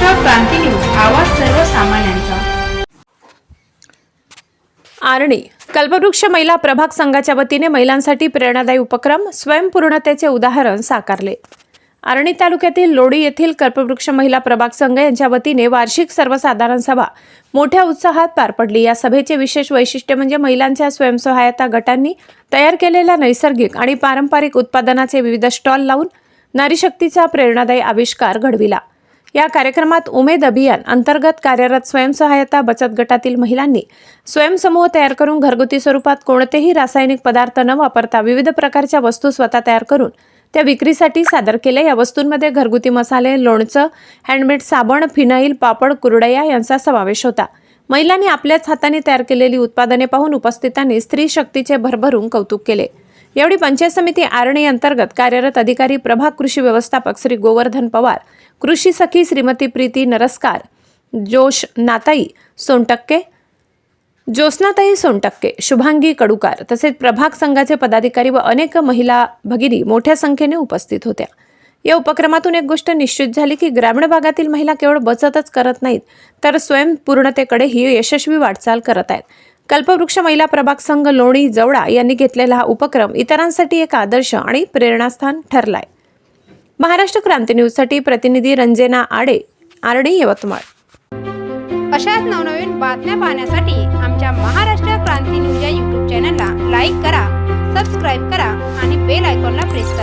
क्रांती news आवाज सर्वसामान्यांचा. आरणी कल्पवृक्ष महिला प्रभाग संघाच्या वतीने महिलांसाठी प्रेरणादायी उपक्रम स्वयंपूर्णतेचे उदाहरण साकारले. आरणी तालुक्यातील लोडी येथील कल्पवृक्ष महिला प्रभाग संघ यांच्या वतीने वार्षिक सर्वसाधारण सभा मोठ्या उत्साहात पार पडली. या सभेचे विशेष वैशिष्ट्य म्हणजे महिलांच्या स्वयंसहायता गटांनी तयार केलेल्या नैसर्गिक आणि पारंपरिक उत्पादनाचे विविध स्टॉल लावून नारीशक्तीचा प्रेरणादायी आविष्कार घडविला. या कार्यक्रमात उमेद अभियान अंतर्गत कार्यरत स्वयंसहायता बचत गटातील महिलांनी स्वयंसमूह तयार करून घरगुती स्वरूपात कोणतेही रासायनिक पदार्थ न वापरता विविध प्रकारच्या वस्तू स्वतः तयार करून त्या विक्रीसाठी सादर केल्या. या वस्तूंमध्ये घरगुती मसाले लोणचं हँडमेड साबण फिनाईल पापड कुरडया यांचा समावेश होता. महिलांनी आपल्याच हाताने तयार केलेली उत्पादने पाहून उपस्थितांनी स्त्री शक्तीचे भरभरून कौतुक केले. यावेळी पंचायत समिती आरणी अंतर्गत कार्यरत अधिकारी प्रभाग कृषी व्यवस्थापक श्री गोवर्धन पवार कृषी सखी श्रीमती प्रीती नरस्कार जोश नाताई सोनटक्के ज्योत्स्नाताई सोनटक्के शुभांगी कडुकार तसेच प्रभाग संघाचे पदाधिकारी व अनेक महिला भगिनी मोठ्या संख्येने उपस्थित होत्या. या उपक्रमातून एक गोष्ट निश्चित झाली की ग्रामीण भागातील महिला केवळ बचतच करत नाहीत तर स्वयंपूर्णतेकडेही यशस्वी वाटचाल करत आहेत. कल्पवृक्ष महिला प्रभाग संघ लोणी जवळा यांनी घेतलेला हा उपक्रम इतरांसाठी एक आदर्श आणि प्रेरणास्थान ठरलाय. महाराष्ट्र क्रांती न्यूजसाठी प्रतिनिधी रंजना आडे आरडी यवतमाळ. अशाच नवनवीन बातम्या पाहण्यासाठी आमच्या महाराष्ट्र क्रांती न्यूज या यूट्यूब चॅनलला लाईक करा सबस्क्राईब करा आणि बेल आयकॉनला प्रेस करा.